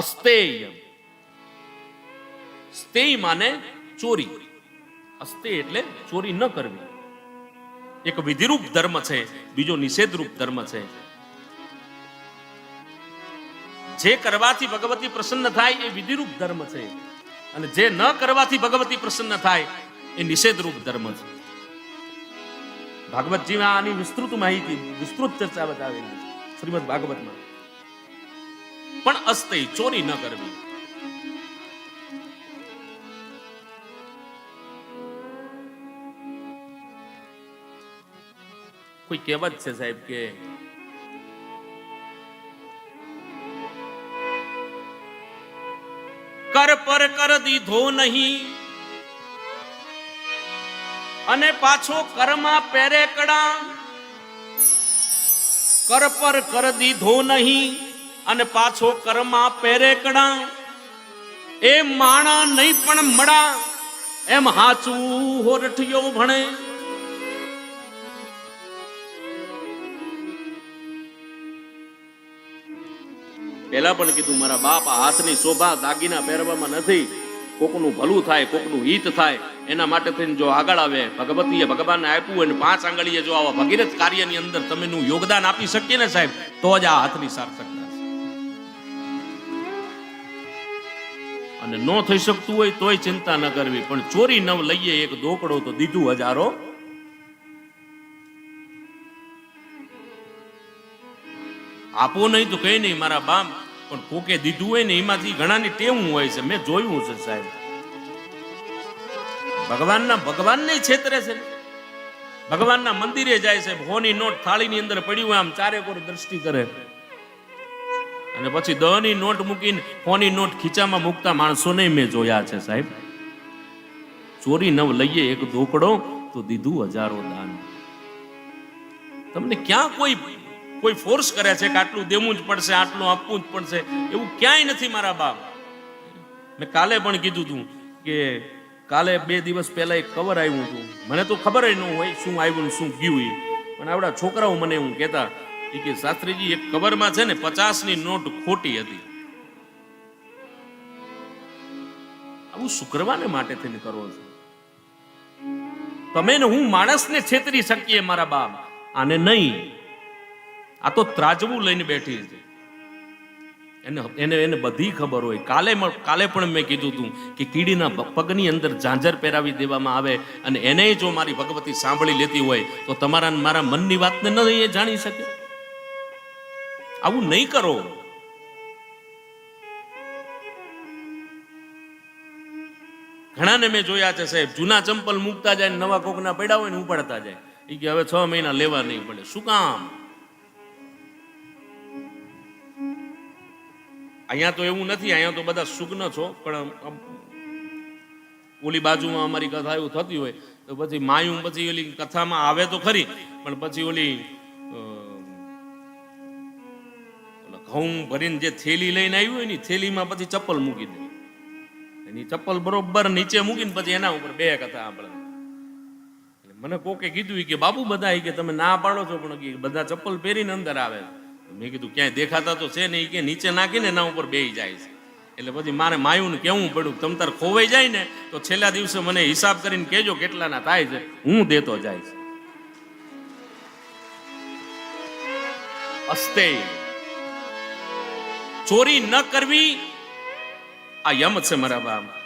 અસ્તેય. સ્તેય માને ચોરી. અસ્તે એટલે ચોરી ન કરવી. એક વિધિરૂપ ધર્મ છે, બીજો નિષેધરૂપ ધર્મ છે. જે કરવાથી ભગવતી પ્રસન્ન થાય એ વિધિરૂપ ધર્મ છે. અને જે ન કરવાથી ભગવતી પ્રસન્ન થાય એ નિષેધરૂપ ધર્મ છે. ભાગવતજીમાં આની વિસ્તૃત માહિતી, વિસ્તૃત ચર્ચા બતાવેલી. શ્રીમદ ભાગવતમાં. પણ અસ્તય ચોરી ન કરવી. કોઈ કહેવત છે સાહેબ કે, કર પર કર દીધો નહીં, અને પાછો કરમાં પેરે કડા કર પર કર દીધો નહીં અને પાછો કરમા પેરે કડા એ માણા નહીં પણ મળા એમ હાચું હોરઠિયો ભણે. પેલા પણ કીધું, મારા બાપ હાથની શોભા દાગીના પહેરવામાં નથી. કોકનું ભલું થાય, કોકનું હિત થાય. એના માટે થઈને જો આગળ આવે, ભગવતીએ ભગવાનને આપ્યું અને પાંચ આંગળીએ જો આવા ભગીરથ કાર્યની અંદર તમે યોગદાન આપી શકીએ ને સાહેબ, તો જ આ હાથની સાર્થકતા અને ન થઈ શકતું હોય તોય ચિંતા ન કરવી પણ ચોરી નવ લઈએ, એક દોકડો તો દીધું હજારો. આપો નહીં તો કઈ નહીં મારા બામ, પણ કોકે દીધું હોય ને એમાંથી ઘણાની ટેવું હોય છે. મેં જોયું છે સાહેબ. ભગવાનના, ભગવાનને છેતરે છે ભગવાનના મંદિરે જાય છે હોની નોટ થાળીની અંદર પડી હોય, આમ ચારે કોર દ્રષ્ટિ કરે. અને પછી દહની નોટ મૂકીને ફોની નોટ ખીચામાં મૂકતા માણસોને મેં જોયા છે સાહેબ. ચોરી નવ લઈએ, એક ધોકડો તો દીધું હજારો દાન. તમને ક્યાં કોઈ કોઈ ફોર્સ કરે છે કે આટલું દેવું જ પડશે, આટલું આપવું જ પડશે? એવું ક્યાંય નથી મારા બાપ. મેં કાલે પણ કીધું તું કે કાલે બે દિવસ પહેલા એક કવર આવ્યું હતું. મને તો ખબર ન હોય શું આવ્યું શું ગયું પણ આવડા છોકરાઓ મને એવું કહેતા એ કે શાસ્ત્રીજી, એક કબરમાં છે ને પચાસની નોટ ખોટી હતી. આવું શુક્રવાને માટે થઈને કરો છો? તમે ને હું માણસને છેતરી શકીએ મારા બાપ. આને નહીં. આ તો ત્રાજવું લઈને બેઠી છે. એને એને એને બધી ખબર હોય. કાલે કાલે પણ મેં કીધું હતું કે કીડીના પગની અંદર ઝાંઝર પહેરાવી દેવામાં આવે અને એને જો મારી ભગવતી સાંભળી લેતી હોય, તો તમારા મારા મનની વાતને ન એ જાણી શકે? આવું નહીં કરો. ઘણાને મેં જોયા છે સાહેબ, જૂના ચંપલ મૂકતા જાય નવા કોકના પડ્યા હોય ને ઉપાડતા જાય. એ કે હવે છ મહિના લેવા નહીં પડે. શું કામ? અહીંયા તો એવું નથી, અહીંયા તો બધા સુગ્ન છો, પણ ઓલી બાજુમાં અમારી કથા એવું થતી હોય, તો પછી માયું પછી ઓલી કથામાં આવે તો ખરી, પણ પછી ઓલી ઘઉં ભરીને જે થેલી લઈને આવ્યું હોય ને થેલીમાં પછી ચપ્પલ મૂકી દે. એની ચપ્પલ બરોબર નીચે મૂકીને પછી એના ઉપર બે કથા આપણે એટલે મને કોકે કીધું કે, બાબુ, બધા કે તમે ના પાડો છો, પણ કે બધા ચપ્પલ પહેરીને અંદર આવે. મેં કીધું, ક્યાંય દેખાતા તો છે ને ઈ કે નીચે નાખીને એના ઉપર બેહી જાય છે. એટલે પછી મારે માયું ને કેવું પડ્યું, તમ તાર ખોવાઈ જાય ને, તો છેલ્લા દિવસે મને હિસાબ કરીને કહેજો કેટલાના થાય છે, હું દેતો જાય છે. અસ્તે. ચોરી ન કરવી. આ યમ છે મારા બાપ.